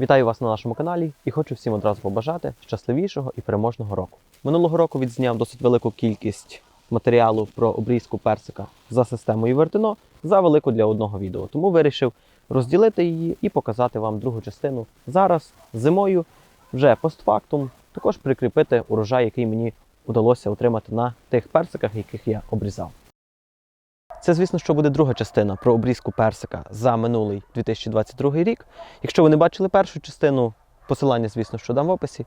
Вітаю вас на нашому каналі і хочу всім одразу побажати щасливішого і переможного року. Минулого року відзняв досить велику кількість матеріалу про обрізку персика за системою Вертино за велику для одного відео. Тому вирішив розділити її і показати вам другу частину зараз, зимою, вже постфактум, також прикріпити урожай, який мені вдалося отримати на тих персиках, яких я обрізав. Це, звісно, що буде друга частина про обрізку персика за минулий 2022 рік. Якщо ви не бачили першу частину, посилання, звісно, що дам в описі.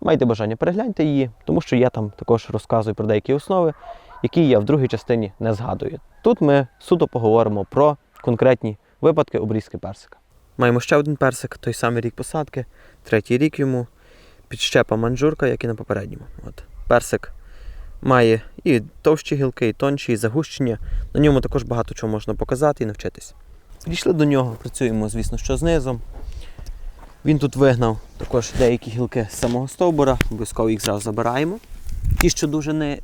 Маєте бажання перегляньте її, тому що я там також розказую про деякі основи, які я в другій частині не згадую. Тут ми суто поговоримо про конкретні випадки обрізки персика. Маємо ще один персик, той самий рік посадки, третій рік йому, підщепа манджурка, як і на попередньому. От. Персик має і товщі гілки, і тонші, і загущення. На ньому також багато чого можна показати і навчитись. Підійшли до нього, працюємо, звісно, що знизу. Він тут вигнав також деякі гілки з самого стовбура, обов'язково їх зараз забираємо. Ті, що дуже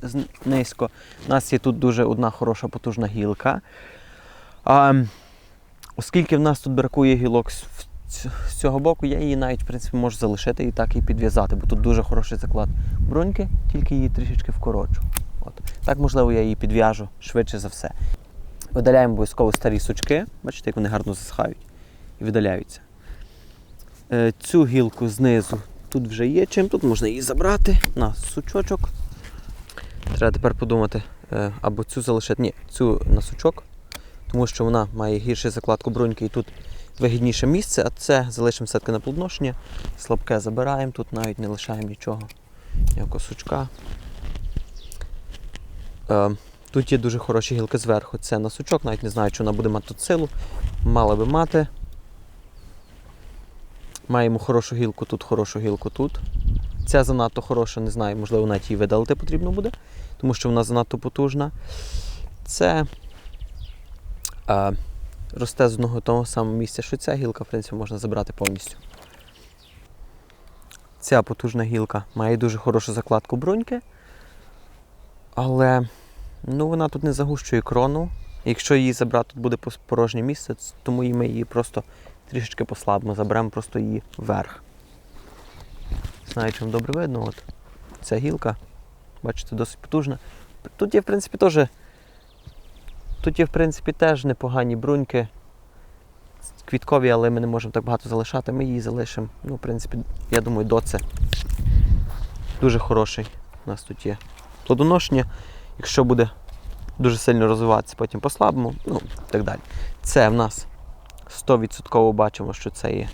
низько. У нас є тут дуже одна хороша потужна гілка. А, оскільки в нас тут бракує гілок з- цього боку, я її навіть в принципі, можу залишити і так і підв'язати, бо тут дуже хороший заклад бруньки, тільки її трішечки вкорочу. От. Так, можливо, я її підв'яжу швидше за все. Видаляємо обов'язково старі сучки, бачите, як вони гарно засихають і видаляються. Е, Цю гілку знизу тут вже є чим, тут можна її забрати на сучочок. Треба тепер подумати, е, або цю залишити. Ні, цю на сучок, тому що вона має гіршу закладку бруньки і тут вигідніше місце, а це залишимо все-таки на плодоношення. Слабке забираємо, тут навіть не лишаємо нічого, ніякого сучка. Е, Тут є дуже хороші гілки зверху. Це на сучок, навіть не знаю, чи вона буде мати тут силу. Мала би мати. Маємо хорошу гілку тут, хорошу гілку тут. Ця занадто хороша, не знаю, можливо, навіть її видалити потрібно буде, тому що вона занадто потужна. Це е, росте з одного того самого місця, що ця гілка, в принципі, можна забрати повністю. Ця потужна гілка має дуже хорошу закладку бруньки, але ну, вона тут не загущує крону. Якщо її забрати, тут буде порожнє місце, тому ми її просто трішечки послабимо, заберемо просто її вверх. Знаю, чи вам добре видно, от ця гілка, бачите, досить потужна. Тут є, в принципі, теж. Тут є, в принципі, теж непогані бруньки. Квіткові, але ми не можемо так багато залишати. Ми її залишимо. Ну, в принципі, я думаю, до це. Дуже хороший у нас тут є плодоношення. Якщо буде дуже сильно розвиватися, потім послабимо, ну і так далі. Це в нас 100% бачимо, що це є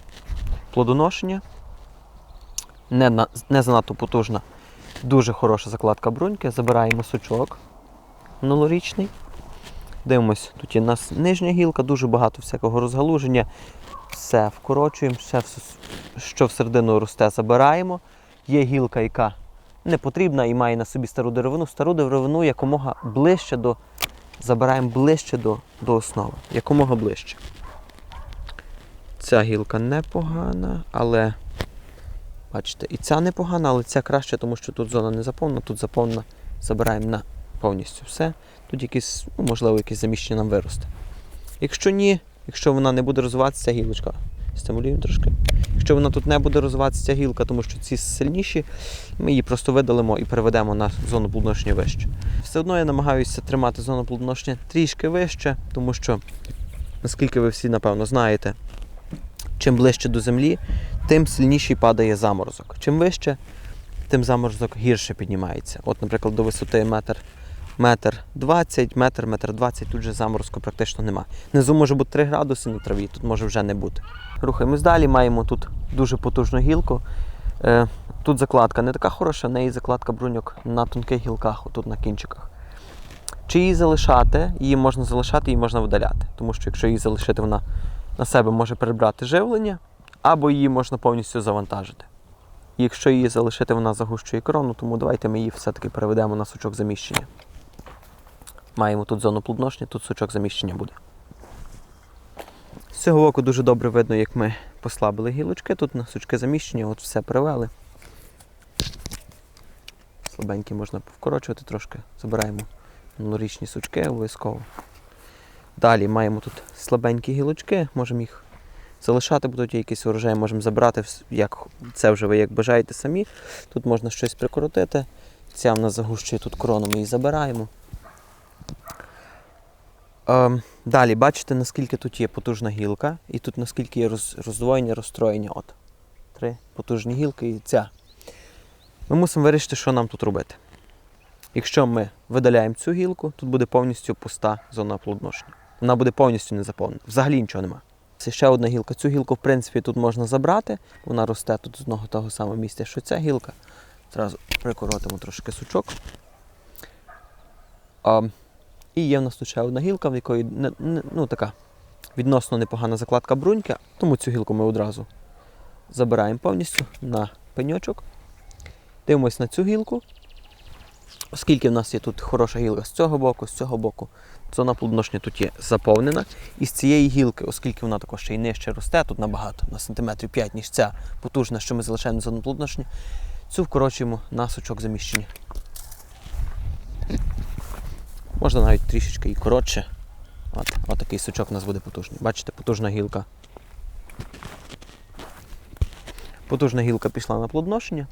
плодоношення. Не, на, не занадто потужна, дуже хороша закладка бруньки. Забираємо сучок минулорічний. Дивимось, тут у нас нижня гілка, дуже багато всякого розгалуження. Все вкорочуємо, все, що всередину росте, забираємо. Є гілка, яка не потрібна і має на собі стару деревину. Стару деревину якомога ближче до. Забираємо ближче до, до основи. Якомога ближче. Ця гілка непогана, але бачите, і ця непогана, але ця краще, тому що тут зона не заповнена, тут заповнена. Забираємо на повністю все. Тут якісь, ну, можливо, якесь заміщення нам виросте. Якщо ні, якщо вона не буде розвиватися, ця гілочка, стимулюємо трошки. Якщо вона тут не буде розвиватися ця гілка, тому що ці сильніші, ми її просто видалимо і переведемо на зону плодоношення вище. Все одно я намагаюся тримати зону плодоношення трішки вище, тому що, наскільки ви всі напевно знаєте, чим ближче до землі, тим сильніший падає заморозок. Чим вище, тим заморозок гірше піднімається. От, наприклад, до висоти метр, метр 20, метр, метр 20, тут же заморозку практично нема. Внизу може бути 3 градуси на траві, тут може вже не бути. Рухаємось далі, маємо тут дуже потужну гілку. Е, тут закладка не така хороша, в неї закладка бруньок на тонких гілках, отут на кінчиках. Чи її залишати, її можна залишати, її можна видаляти. Тому що якщо її залишити, вона на себе може перебрати живлення, або її можна повністю завантажити. Якщо її залишити, вона загущує крону, тому давайте ми її все-таки переведемо на сучок заміщення. Маємо тут зону плодоношення, тут сучок заміщення буде. З цього боку дуже добре видно, як ми послабили гілочки. Тут на сучки заміщення, от все перевели. Слабенькі можна повкорочувати трошки. Забираємо минулорічні сучки обов'язково. Далі маємо тут слабенькі гілочки, можемо їх залишати будуть якийсь урожай, можемо забрати, як, це вже ви як бажаєте самі. Тут можна щось прикоротити. Ця в нас загущує тут крону, ми її забираємо. Ем, далі, бачите, наскільки тут є потужна гілка, і тут наскільки є роз, роздвоєння, розстроєння. От. Три потужні гілки і ця. Ми мусимо вирішити, що нам тут робити. Якщо ми видаляємо цю гілку, тут буде повністю пуста зона плодоношення. Вона буде повністю не заповнена. Взагалі нічого нема. Це ще одна гілка. Цю гілку, в принципі, тут можна забрати. Вона росте тут з одного того самого місця, що ця гілка. Зразу прикоротимо трошки сучок. І є в нас тут ще одна гілка, в якої не, не, ну, така відносно непогана закладка бруньки, тому цю гілку ми одразу забираємо повністю на пеньочок. Дивимось на цю гілку. Оскільки в нас є тут хороша гілка з цього боку, з цього боку, зона плодоношення тут є заповнена. І з цієї гілки, оскільки вона також ще й нижче росте, тут набагато, на сантиметрів 5, ніж ця потужна, що ми залишаємо зону плодоношення, цю вкорочуємо на сучок заміщення. Можна навіть трішечки і коротше. От, от такий сучок у нас буде потужний. Бачите, потужна гілка. Потужна гілка пішла на плодоношення.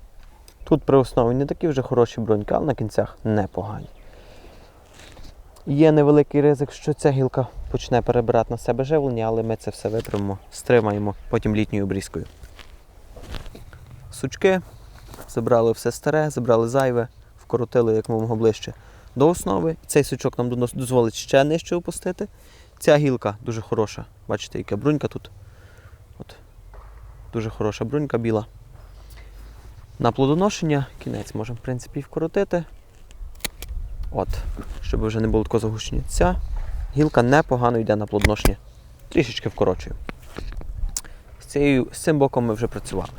Тут при основі не такі вже хороші броньки, але на кінцях непогані. Є невеликий ризик, що ця гілка почне перебирати на себе живлення, але ми це все виправимо, стримаємо потім літньою обрізкою. Сучки, забрали все старе, забрали зайве, вкоротили якомога ближче до основи. Цей сучок нам дозволить ще нижче опустити. Ця гілка дуже хороша. Бачите, яка брунька тут. От. Дуже хороша брунька біла. На плодоношення кінець можемо, в принципі, вкоротити. От, щоб вже не було такого загущення. Ця гілка непогано йде на плодоношення. Трішечки вкорочую. З, цією, з цим боком ми вже працювали.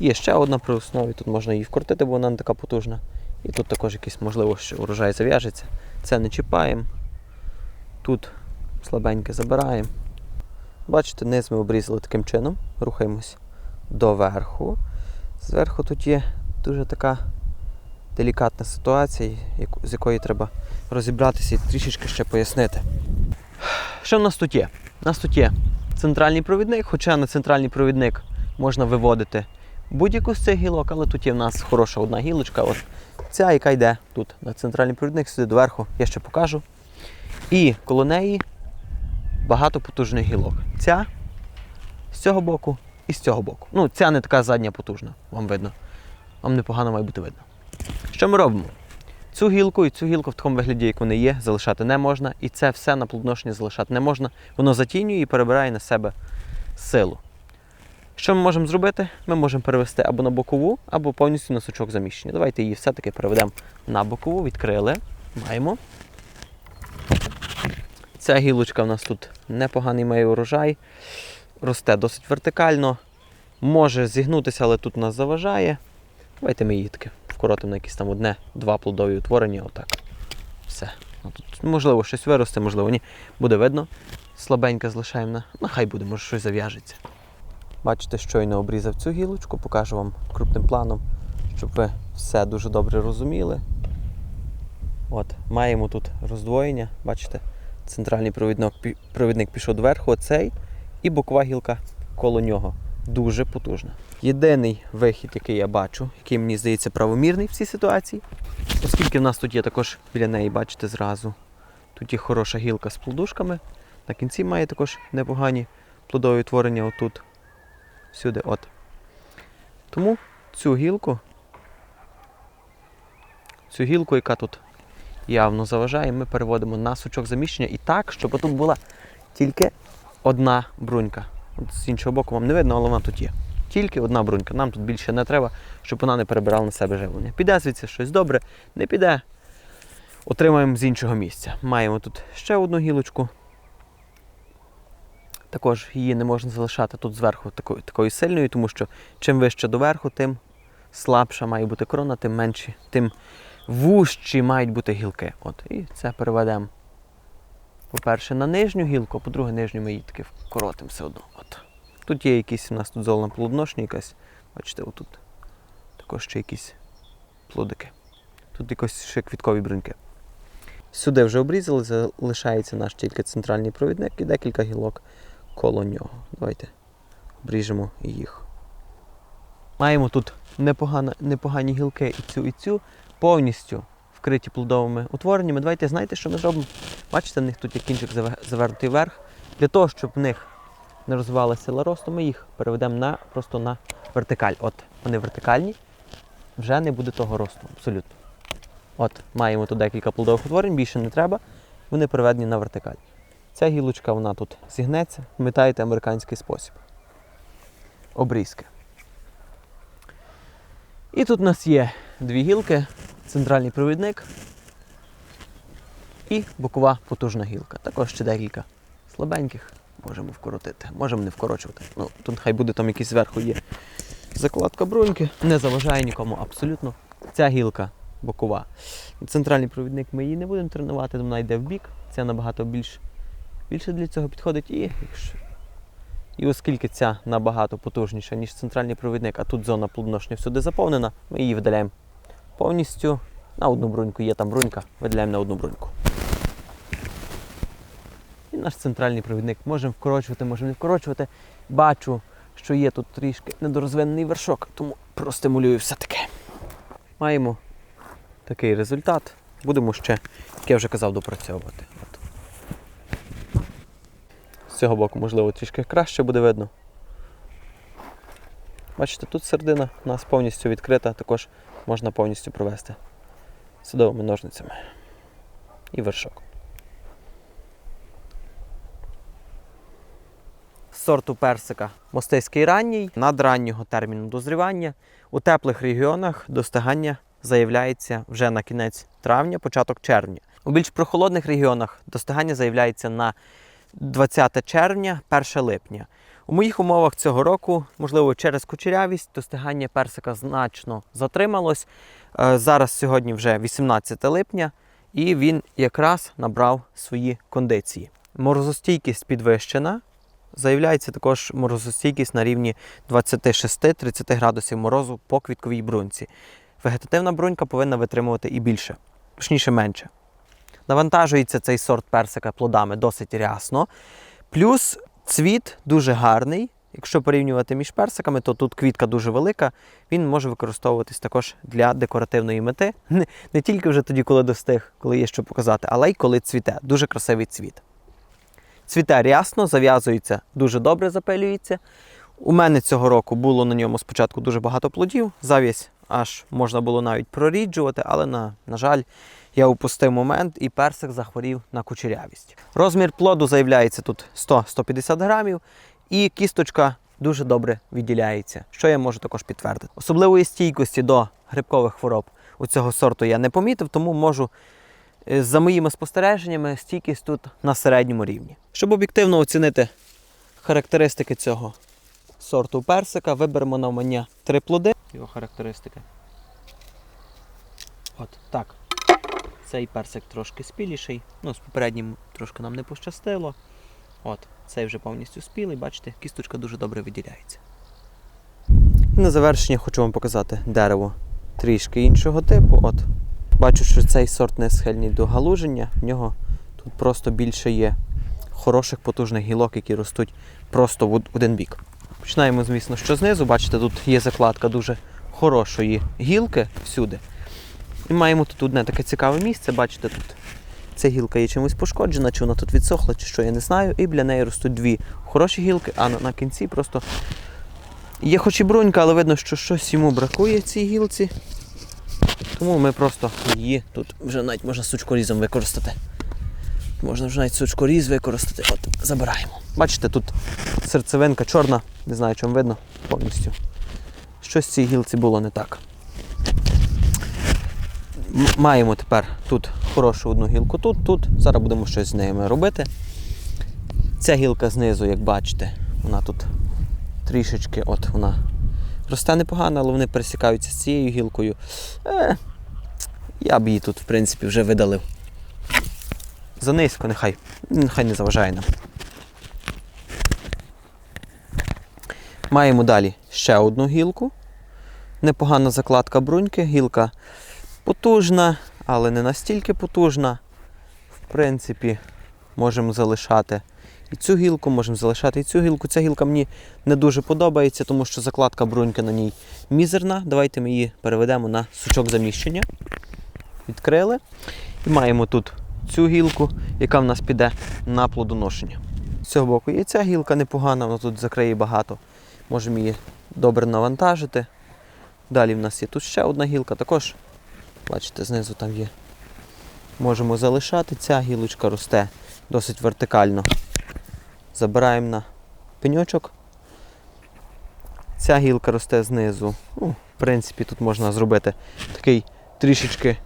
Є ще одна при основі, тут можна її вкрутити, бо вона не така потужна. І тут також якийсь, можливо, що урожай зав'яжеться. Це не чіпаємо. Тут слабеньке забираємо. Бачите, низ ми обрізали таким чином. Рухаємось доверху. Зверху тут є дуже така делікатна ситуація, з якої треба розібратися і трішечки ще пояснити. Що в нас тут є? У нас тут є центральний провідник, хоча на центральний провідник можна виводити будь-яку з цих гілок, але тут є в нас хороша одна гілочка. От ця, яка йде тут на центральний провідник, сюди доверху, я ще покажу. І коло неї багато потужних гілок. Ця з цього боку і з цього боку. Ну, ця не така задня потужна, вам видно. Вам непогано має бути видно. Що ми робимо? Цю гілку і цю гілку в такому вигляді, як вони є, залишати не можна. І це все на плодоношення залишати не можна. Воно затінює і перебирає на себе силу. Що ми можемо зробити? Ми можемо перевести або на бокову, або повністю на сучок заміщення. Давайте її все-таки переведемо на бокову, відкрили. Маємо. Ця гілочка в нас тут непоганий має урожай. Росте досить вертикально. Може зігнутися, але тут нас заважає. Давайте ми її таки вкоротимо на якісь там одне-два плодові утворення. Отак. Все. Ну, тут, можливо, щось виросте, можливо, ні. Буде видно. Слабенько залишаємо. Ну, хай буде, може щось зав'яжеться. Бачите, щойно обрізав цю гілочку, покажу вам крупним планом, щоб ви все дуже добре розуміли. От, маємо тут роздвоєння, бачите, центральний провідник, провідник пішов доверху, оцей, і бокова гілка коло нього. Дуже потужна. Єдиний вихід, який я бачу, який мені здається правомірний в цій ситуації, оскільки в нас тут є також біля неї, бачите, зразу. Тут є хороша гілка з плодушками. На кінці має також непогані плодові утворення отут. Всюди, от. Тому цю гілку, цю гілку, яка тут явно заважає, ми переводимо на сучок заміщення і так, щоб тут була тільки одна брунька. От з іншого боку вам не видно, але вона тут є. Тільки одна брунька. Нам тут більше не треба, щоб вона не перебирала на себе живлення. Піде звідси щось добре, не піде. Отримаємо з іншого місця. Маємо тут ще одну гілочку. Також її не можна залишати тут зверху такою, такою сильною, тому що чим вище доверху, тим слабша має бути крона, тим менші, тим вужчі мають бути гілки. От, і це переведемо, по-перше, на нижню гілку, а по-друге, нижню ми її таки вкоротимо все одно. От. Тут є якісь у нас тут золена плодоношня якась. Бачите, отут також ще якісь плодики. Тут якось ще квіткові бруньки. Сюди вже обрізали, залишається наш тільки центральний провідник і декілька гілок коло нього. Давайте обріжемо їх. Маємо тут непогано, непогані гілки і цю, і цю, повністю вкриті плодовими утвореннями. Давайте знаєте, що ми зробимо? Бачите, в них тут є кінчик заве- завернутий вверх. Для того, щоб в них не розвивалася сила росту, ми їх переведемо на, просто на вертикаль. От вони вертикальні, вже не буде того росту, абсолютно. От, маємо тут декілька плодових утворень, більше не треба. Вони переведені на вертикаль. Ця гілочка вона тут зігнеться. Пам'ятаєте американський спосіб. Обрізки. І тут у нас є дві гілки, центральний провідник і бокова потужна гілка. Також ще декілька слабеньких. Можемо вкоротити, можемо не вкорочувати. Ну, тут хай буде там якийсь зверху є закладка бруньки. Не заважає нікому абсолютно. Ця гілка бокова. Центральний провідник ми її не будемо тренувати, вона йде в бік. Це набагато більш, більше для цього підходить. І, якщо- і оскільки ця набагато потужніша, ніж центральний провідник, а тут зона плодоношення всюди заповнена, ми її видаляємо повністю на одну бруньку. Є там брунька, видаляємо на одну бруньку. І наш центральний провідник можемо вкорочувати, можемо не вкорочувати. Бачу, що є тут трішки недорозвинений вершок, тому простимулюю все таки. Маємо такий результат. Будемо ще, як я вже казав, допрацьовувати. Цього боку, можливо, трішки краще буде видно. Бачите, тут середина у нас повністю відкрита, також можна повністю провести садовими ножницями. І вершок. Сорту персика мостиський ранній, надраннього терміну дозрівання. У теплих регіонах достигання заявляється вже на кінець травня, початок червня. У більш прохолодних регіонах достигання заявляється на 20 червня, 1 липня. У моїх умовах цього року, можливо, через кучерявість, достигання персика значно затрималось. Е, Зараз сьогодні вже 18 липня, і він якраз набрав свої кондиції. Морозостійкість підвищена. Заявляється також морозостійкість на рівні 26-30 градусів морозу по квітковій брунці. Вегетативна брунька повинна витримувати і більше, точніше менше. Навантажується цей сорт персика плодами досить рясно. Плюс цвіт дуже гарний. Якщо порівнювати між персиками, то тут квітка дуже велика. Він може використовуватись також для декоративної мети. Не, не тільки вже тоді, коли достиг, коли є що показати, але й коли цвіте. Дуже красивий цвіт. Цвіте рясно, зав'язується, дуже добре запилюється. У мене цього року було на ньому спочатку дуже багато плодів. Завість аж можна було навіть проріджувати, але, на, на жаль, я упустив момент і персик захворів на кучерявість. Розмір плоду заявляється тут 100-150 грамів, і кісточка дуже добре відділяється, що я можу також підтвердити. Особливої стійкості до грибкових хвороб у цього сорту я не помітив, тому можу Е, За моїми спостереженнями, стійкість тут на середньому рівні. Щоб об'єктивно оцінити характеристики цього сорту персика, виберемо на мене три плоди. Його характеристики. От так. Цей персик трошки спіліший. Ну, з попереднім трошки нам не пощастило. От, цей вже повністю спілий, бачите, кісточка дуже добре виділяється. На завершення хочу вам показати дерево трішки іншого типу. От, Бачу, що цей сорт не схильний до галуження. В нього тут просто більше є хороших потужних гілок, які ростуть просто в один бік. Починаємо, звісно, що знизу. Бачите, тут є закладка дуже хорошої гілки всюди. І маємо тут одне таке цікаве місце. Бачите, тут ця гілка є чимось пошкоджена, чи вона тут відсохла, чи що, я не знаю. І біля неї ростуть дві хороші гілки, а на, на кінці просто є хоч і брунька, але видно, що щось йому бракує цій гілці. Тому ми просто її тут вже навіть можна сучкорізом використати. Можна вже навіть сучкоріз використати. От, забираємо. Бачите, тут серцевинка чорна, не знаю, чому видно повністю. Щось в цій гілці було не так. Маємо тепер тут хорошу одну гілку тут, тут. Зараз будемо щось з нею робити. Ця гілка знизу, як бачите, вона тут трішечки, от вона росте непогано, але вони пересікаються з цією гілкою. Е, я б її тут, в принципі, вже видалив. Занизько, нехай, нехай не заважає нам. Маємо далі ще одну гілку. Непогана закладка бруньки. Гілка потужна, але не настільки потужна. В принципі, можемо залишати і цю гілку, можемо залишати і цю гілку. Ця гілка мені не дуже подобається, тому що закладка бруньки на ній мізерна. Давайте ми її переведемо на сучок заміщення. Відкрили. І маємо тут цю гілку, яка в нас піде на плодоношення. З цього боку є ця гілка непогана, вона тут закриє багато. Можемо її добре навантажити. Далі в нас є тут ще одна гілка, також, бачите, знизу там є. Можемо залишати. Ця гілочка росте досить вертикально. Забираємо на пеньочок. Ця гілка росте знизу. Ну, в принципі, тут можна зробити такий трішечки,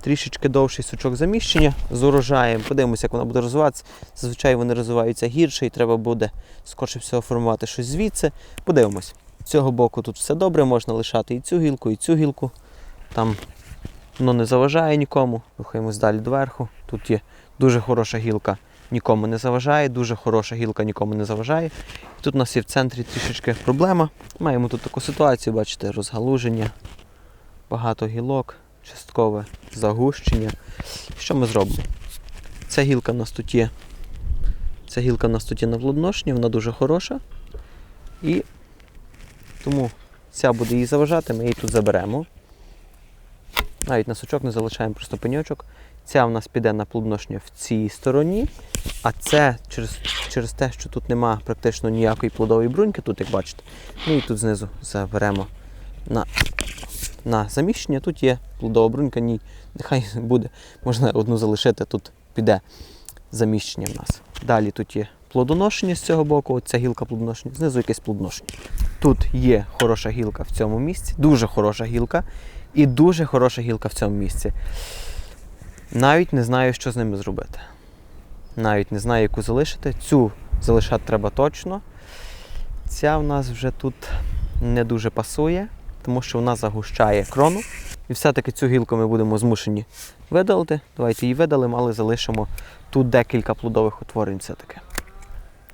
трішечки довший сучок заміщення з урожаєм. Подивимося, як вона буде розвиватися. Зазвичай вони розвиваються гірше і треба буде скорше всього формувати щось звідси. Подивимось. З цього боку тут все добре, можна лишати і цю гілку, і цю гілку. Там воно не заважає нікому. Рухаємось далі доверху. Тут є дуже хороша гілка, нікому не заважає, дуже хороша гілка нікому не заважає. І тут у нас є в центрі трішечки проблема. Маємо тут таку ситуацію, бачите, розгалуження, багато гілок, часткове загущення. Що ми зробимо? Ця гілка в нас тут є. Ця гілка в нас тут є на плодоношенні, вона дуже хороша. І тому ця буде її заважати, ми її тут заберемо. Навіть на сучок не залишаємо просто пеньочок. Ця в нас піде на плодоношення в цій стороні, а це через, через те, що тут нема практично ніякої плодової бруньки, тут, як бачите, ми її тут знизу заберемо на, на заміщення. Тут є плодова брунька, ні, нехай буде, можна одну залишити, тут піде заміщення в нас. Далі тут є плодоношення з цього боку, от ця гілка плодоношення, знизу якесь плодоношення. Тут є хороша гілка в цьому місці, дуже хороша гілка. І дуже хороша гілка в цьому місці. Навіть не знаю, що з ними зробити. Навіть не знаю, яку залишити. Цю залишати треба точно. Ця в нас вже тут не дуже пасує, тому що вона загущає крону. І все-таки цю гілку ми будемо змушені видалити. Давайте її видалимо, але залишимо тут декілька плодових утворень все-таки.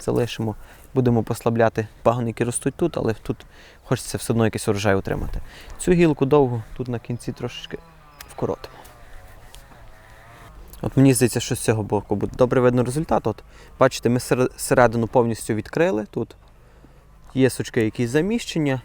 Залишимо, будемо послабляти Пагоники ростуть тут, але тут хочеться все одно якийсь урожай отримати. Цю гілку довго тут на кінці трошечки вкоротимо. От мені здається, що з цього боку буде добре видно результат. От, бачите, ми сер- середину повністю відкрили тут. Є сучки якісь заміщення.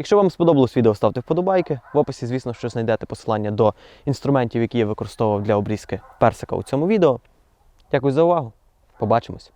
Якщо вам сподобалось відео, ставте вподобайки. В описі, звісно, що знайдете посилання до інструментів, які я використовував для обрізки персика у цьому відео. Дякую за увагу. Побачимось!